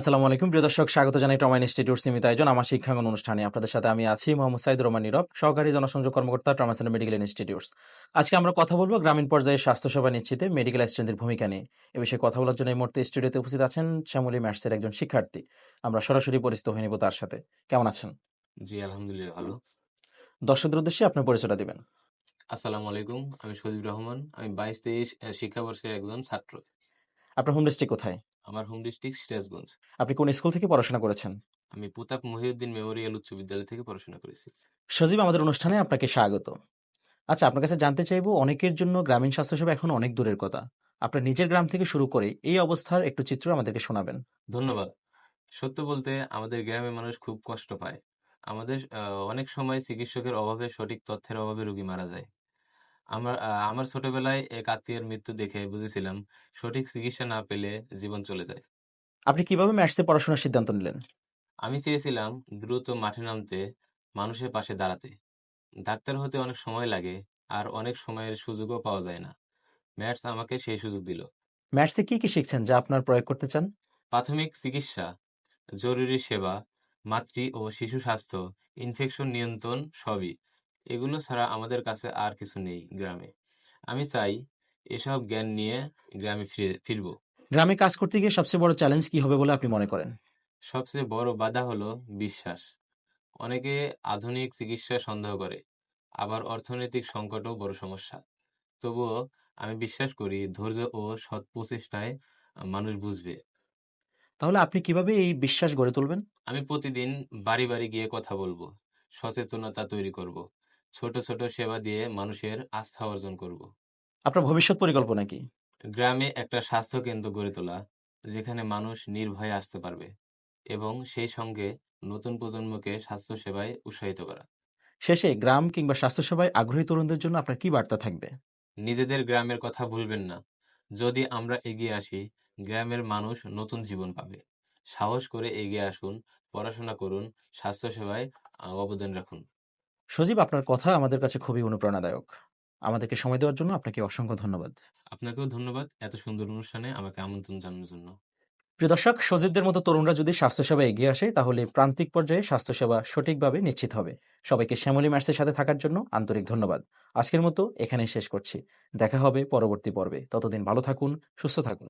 আসসালামু আলাইকুম। প্রিয় দর্শক স্বাগত জানাই ট্রমা ইনস্টিটিউট সীমিত আয়োজন আমার শিক্ষাঙ্গন অনুষ্ঠানে। আপনাদের সাথে আমি আছি মোহাম্মদ সাইদুর রহমান নীরব সহকারী জনসংযোগ কর্মকর্তা ট্রমা সেন্টার মেডিকেল ইনস্টিটিউটস আজকে আমরা কথা বলব গ্রামীণ পর্যায়ে স্বাস্থ্যসেবা নিশ্চিতে মেডিকেল অ্যাসিস্ট্যান্টের ভূমিকা নিয়ে। এ বিষয়ে কথা বলার জন্য এই মুহূর্তে স্টুডিওতে উপস্থিত আছেন শ্যামলী ম্যাটসের একজন শিক্ষার্থী। আমরা সরাসরি পরিচিত হয়ে নিব তার সাথে। কেমন আছেন? জি আলহামদুলিল্লাহ ভালো। দর্শকদের উদ্দেশ্যে আপনার পরিচয়টা দিবেন। আসসালামু আলাইকুম আমি সজীব রহমান আমি বাইশ তেইশ শিক্ষাবর্ষের একজন ছাত্র। আপনার হোম ডিস্ট্রিক্ট কোথায়? আমার হোম ডিস্ট্রিক্ট সিরাজগঞ্জ। আপনি কোন স্কুল থেকে পড়াশোনা করেছেন? আমি পুতাক মহিউদ্দিন মেমোরিয়াল উচ্চ বিদ্যালয় থেকে পড়াশোনা করেছি। সজীব আমাদের অনুষ্ঠানে আপনাকে স্বাগত। আচ্ছা আপনার কাছে জানতে চাইব অনেকের জন্য গ্রামীণ স্বাস্থ্যসেবা এখন অনেক দূরের কথা। আপনার নিজের গ্রাম থেকে শুরু করে এই অবস্থার একটু চিত্র আমাদেরকে শোনাবেন। ধন্যবাদ। সত্য বলতে আমাদের গ্রামের মানুষ খুব কষ্ট পায়। আমাদের আহ, অনেক সময় চিকিৎসকের অভাবে সঠিক তথ্যের অভাবে রোগী মারা যায়। আমার আমার ছোটবেলায় এক আত্মীয়ের মৃত্যু দেখে বুঝেছিলাম সঠিক চিকিৎসা না পেলে জীবন চলে যায়। আপনি কীভাবে ম্যাথসে পড়াশোনার সিদ্ধান্ত নিলেন? আমি চেয়েছিলাম দ্রুত মাঠে নামতে মানুষের পাশে দাঁড়াতে। ডাক্তার হতে অনেক সময় লাগে আর অনেক সময়ের সুযোগও পাওয়া যায় না। ম্যাথস আমাকে সেই সুযোগ দিল। ম্যাথসে কি কি শিখছেন যা আপনার প্রয়োগ করতে চান? প্রাথমিক চিকিৎসা জরুরি সেবা মাতৃ ও শিশু স্বাস্থ্য ইনফেকশন নিয়ন্ত্রণ সবই। এগুলো ছাড়া আমাদের কাছে আর কিছু নেই গ্রামে। আমি চাই এসব জ্ঞান নিয়ে গ্রামে ফিরে ফিরব। গ্রামে কাজ করতে গিয়ে সবচেয়ে বড় চ্যালেঞ্জ কি হবে বলে আপনি মনে করেন? সবচেয়ে বড় বাধা হলো বিশ্বাস। অনেকে আধুনিক চিকিৎসা সন্দেহ করে আবার অর্থনৈতিক সংকটও বড় সমস্যা। তবুও আমি বিশ্বাস করি ধৈর্য ও সৎ প্রচেষ্টায় মানুষ বুঝবে। তাহলে আপনি কীভাবে এই বিশ্বাস গড়ে তুলবেন? আমি প্রতিদিন বাড়ি বাড়ি গিয়ে কথা বলব সচেতনতা তৈরি করব। ছোট ছোট সেবা দিয়ে মানুষের আস্থা অর্জন করব। আপনার ভবিষ্যৎ পরিকল্পনা কি? গ্রামে একটা স্বাস্থ্য কেন্দ্র গড়ে তোলা যেখানে মানুষ নির্ভয়ে আসতে পারবে এবং সেই সঙ্গে নতুন প্রজন্মকে স্বাস্থ্য সেবায় উৎসাহিত করা। শেষে গ্রাম কিংবা স্বাস্থ্যসেবায় আগ্রহী তরুণদের জন্য আপনার কি বার্তা থাকবে? নিজেদের গ্রামের কথা ভুলবেন না। যদি আমরা এগিয়ে আসি গ্রামের মানুষ নতুন জীবন পাবে। সাহস করে এগিয়ে আসুন পড়াশোনা করুন স্বাস্থ্যসেবায় অবদান রাখুন। সজীব আপনার কথা আমাদের কাছে খুবই অনুপ্রেরণাদায়ক। আমাদেরকে সময় দেওয়ার জন্য আপনাকে অসংখ্য ধন্যবাদ। আপনাকেও ধন্যবাদ এত সুন্দর অনুষ্ঠানে আমাকে আমন্ত্রণ জানানোর জন্য। প্রিয় দর্শক সজীবদের মতো তরুণরা যদি স্বাস্থ্যসেবা এগিয়ে আসে তাহলে প্রান্তিক পর্যায়ে স্বাস্থ্যসেবা সঠিকভাবে নিশ্চিত হবে। সবাইকে শ্যামলী ম্যাটসের সাথে থাকার জন্য আন্তরিক ধন্যবাদ। আজকের মতো এখানেই শেষ করছি। দেখা হবে পরবর্তী পর্বে। ততদিন ভালো থাকুন সুস্থ থাকুন।